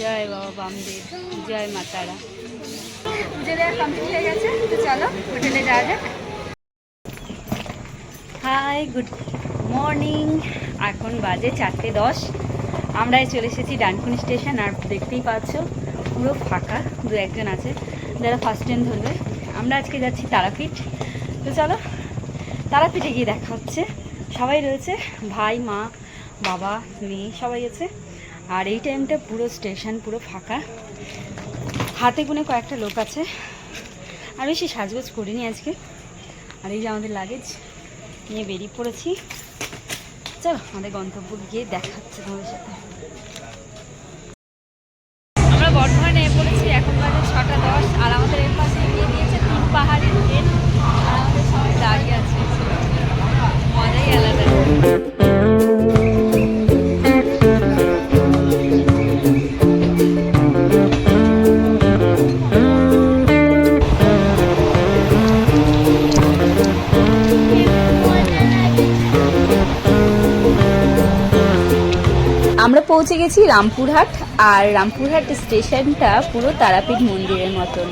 জয় বাবা বামদেব জয় মা তারা। পুজো দেওয়া কমপ্লিট হয়ে গেছে তো চলো হোটেলে যাওয়া যাক। হাই গুড মর্নিং এখন বাজে চারটে দশ। আমরা চলে এসেছি ডানকুনি স্টেশন আর দেখতেই পাচ্ছ পুরো ফাঁকা দু একজন আছে যারা ফার্স্ট ট্রেন ধরবে। আমরা আজকে যাচ্ছি তারাপীঠ। তো চলো তারাপীঠে গিয়ে দেখা হচ্ছে। সবাই রয়েছে ভাই মা বাবা মেয়ে সবাই আছে। আর এই টাইমটা পুরো স্টেশন পুরো ফাঁকা। হাতে গুনে কয়েকটা লোক আছে। আর বেশি সাজগোজ করিনি আজকে। আর এই যে আমাদের লাগেজ নিয়ে বেরিয়ে পড়েছি। চলো, আমাদের গন্তব্য গিয়ে দেখাচ্ছে তোমাদের সাথে। আমরা বর্ধমানে পড়েছি, এখন বাজে ছটা দশ, আর আমরা পৌঁছে গেছি রামপুরহাট, আর রামপুরহাট স্টেশনটা পুরো তারাপীঠ মন্দিরের মতন।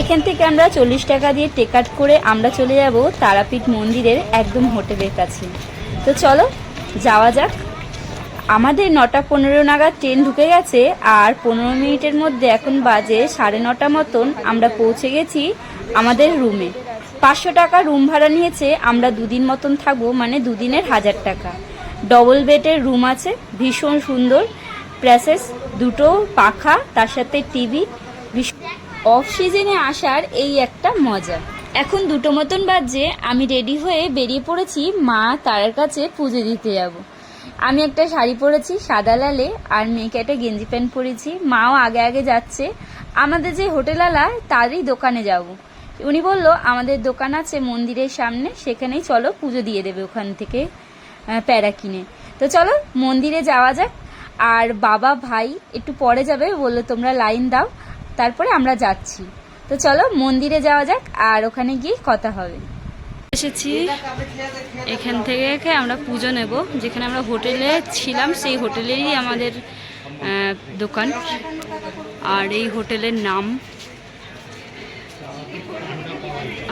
এখান থেকে আমরা চল্লিশ টাকা দিয়ে টেকাট করে আমরা চলে যাব তারাপীঠ মন্দিরের একদম হোটেলের কাছে। তো চলো, যাওয়া যাক। আমাদের নটা পনেরো নাগাদ ট্রেন ঢুকে গেছে, আর পনেরো মিনিটের মধ্যে এখন বাজে সাড়ে নটা মতন আমরা পৌঁছে গেছি আমাদের রুমে। পাঁচশো টাকা রুম ভাড়া নিয়েছে, আমরা দুদিন মতন থাকব মানে দুদিনের হাজার টাকা। ডবল বেডের রুম আছে, ভীষণ সুন্দর। প্রেসেস দুটো, পাখা, তার সাথে টিভি অফ সিজনে আসার এই একটা মজা। এখন দুটো মতন বাজে, আমি রেডি হয়ে বেরিয়ে পড়েছি, মা তার কাছে পুজো দিতে যাব। আমি একটা শাড়ি পরেছি, সাদা লালে, আর মেয়েকে একটা গেঞ্জি প্যান্ট পরেছি। মাও আগে আগে যাচ্ছে। আমাদের যে হোটেলওয়ালা তারই দোকানে যাব। উনি বলল, আমাদের দোকান আছে মন্দিরের সামনে, সেখানেই চলো, পুজো দিয়ে দেবে ওখান থেকে। প্যারা কিনে। তো চলো, মন্দিরে যাওয়া যাক। আর বাবা ভাই একটু পরে যাবে, বলল তোমরা লাইন দাও, তারপরে আমরা যাচ্ছি। তো চলো, মন্দিরে যাওয়া যাক, আর ওখানে গিয়ে কথা হবে। এসেছি। এখান থেকে আমরা পুজো নেব। যেখানে আমরা হোটেলে ছিলাম, সেই হোটেলেরই আমাদের দোকান। আর এই হোটেলের নাম।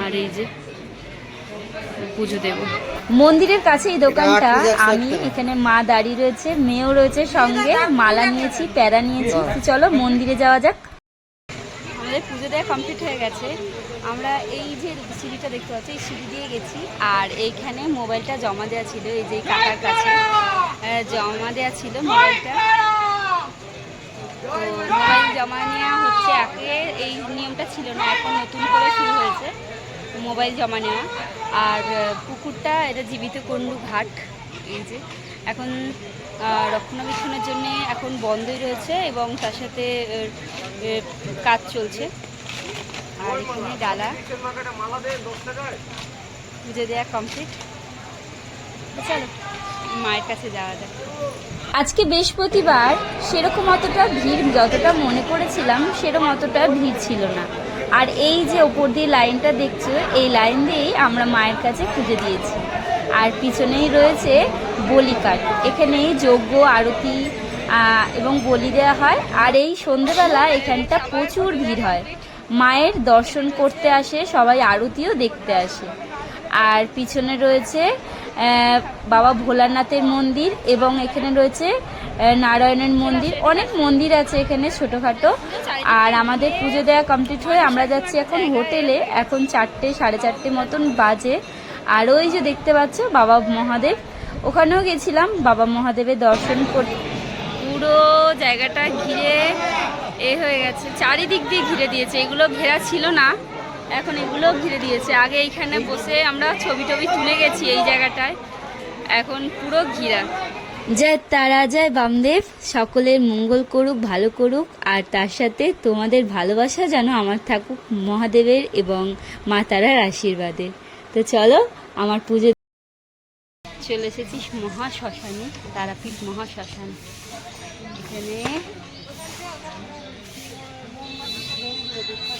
আর এই যে পুজো দেব। মন্দিরের কাছে এই দোকানটা আমি এখানে মা দাঁড়িয়ে রয়েছে মেয়েও রয়েছে সঙ্গে মালা নিয়েছি প্যারা নিয়েছি। চলো মন্দিরে যাওয়া যাক। আমাদের পুজো দেওয়া কমপ্লিট হয়ে গেছে। আমরা এই যে সিঁড়িটা দেখতে পাচ্ছি এই সিঁড়ি দিয়ে গেছি। আর এইখানে মোবাইলটা জমা দেওয়া ছিল এই যে কাকার কাছে। জমা দেওয়া ছিল মোবাইলটা। তো মোবাইল জমা নেওয়া হচ্ছে আগে এই নিয়মটা ছিল না এখন নতুন করে শুরু হয়েছে। মোবাইল জমা নেওয়া। আর পুকুরটা, এটা জীবিত কুণ্ডু ঘাট। এই যে, এখন রক্ষণাবেক্ষণের জন্য এখন বন্ধই রয়েছে এবং তার সাথে কাজ চলছে। আর এখানে ডালা। পুজো দেওয়া কমপ্লিট চলো, মায়ের কাছে যাওয়া যাক। আজকে বৃহস্পতিবার, সেরকম অতটা ভিড়, যতটা মনে করেছিলাম, সেরকম অতটা ভিড় ছিল না। আর এই যে ওপর দিয়ে লাইনটা দেখছ, এই লাইন দিয়েই আমরা মায়ের কাছে খুঁজে দিয়েছি। আর পিছনেই রয়েছে বলিকাট এখানে যজ্ঞ, আরতি এবং বলি দেওয়া হয়। আর এই সন্ধ্যেবেলা এখানটা প্রচুর ভিড় হয়। মায়ের দর্শন করতে আসে, সবাই আরতিও দেখতে আসে। আর পিছনে রয়েছে বাবা ভোলানাথের মন্দির এবং এখানে রয়েছে নারায়ণের মন্দির। অনেক মন্দির আছে এখানে ছোটোখাটো। আর আমাদের পুজো দেওয়া কমপ্লিট হয়ে আমরা যাচ্ছি এখন হোটেলে। এখন চারটে, সাড়ে চারটে মতন বাজে। আর ওই যে দেখতে পাচ্ছ বাবা মহাদেব। ওখানেও গেছিলাম, বাবা মহাদেবের দর্শন করতে পুরো জায়গাটা ঘিরে এ হয়ে গেছে। চারিদিক দিয়ে ঘিরে দিয়েছে। এগুলো ঘেরা ছিল না। এখন এগুলো ঘিরে দিয়েছে। আগে এইখানে বসে আমরা ছবি টবি তুলে গেছি এই জায়গাটায়। এখন পুরো ঘিরা। জয় তারা জয় বামদেব। সকলের মঙ্গল করুক ভালো করুক আর তার সাথে তোমাদের ভালোবাসা যেন আমার থাকুক মহাদেবের এবং মা তারার আশীর্বাদে। তো চলো আমার পুজো চলে এসেছি মহা শ্মশানে তারাপীঠ মহা শ্মশান এখানে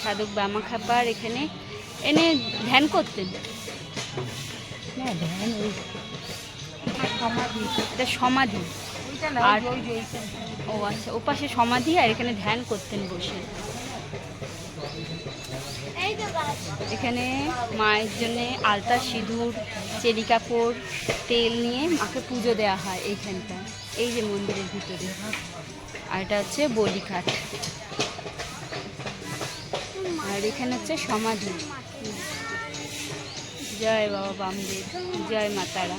সাধক বামা খাবার এখানে এনে ধ্যান করতেন। এটা সমাধি। আর ও আচ্ছা ও পাশে সমাধি আর এখানে ধ্যান করতেন বসে। এখানে মায়ের জন্য আলতা সিঁদুর চেরি কাপড় তেল নিয়ে মাকে পুজো দেওয়া হয় এইখানটায়। এই যে মন্দিরের ভিতরে। আর এটা হচ্ছে বলিঘাট আর এখানে হচ্ছে সমাধি। জয় বাবা বামদেব জয় মাতারা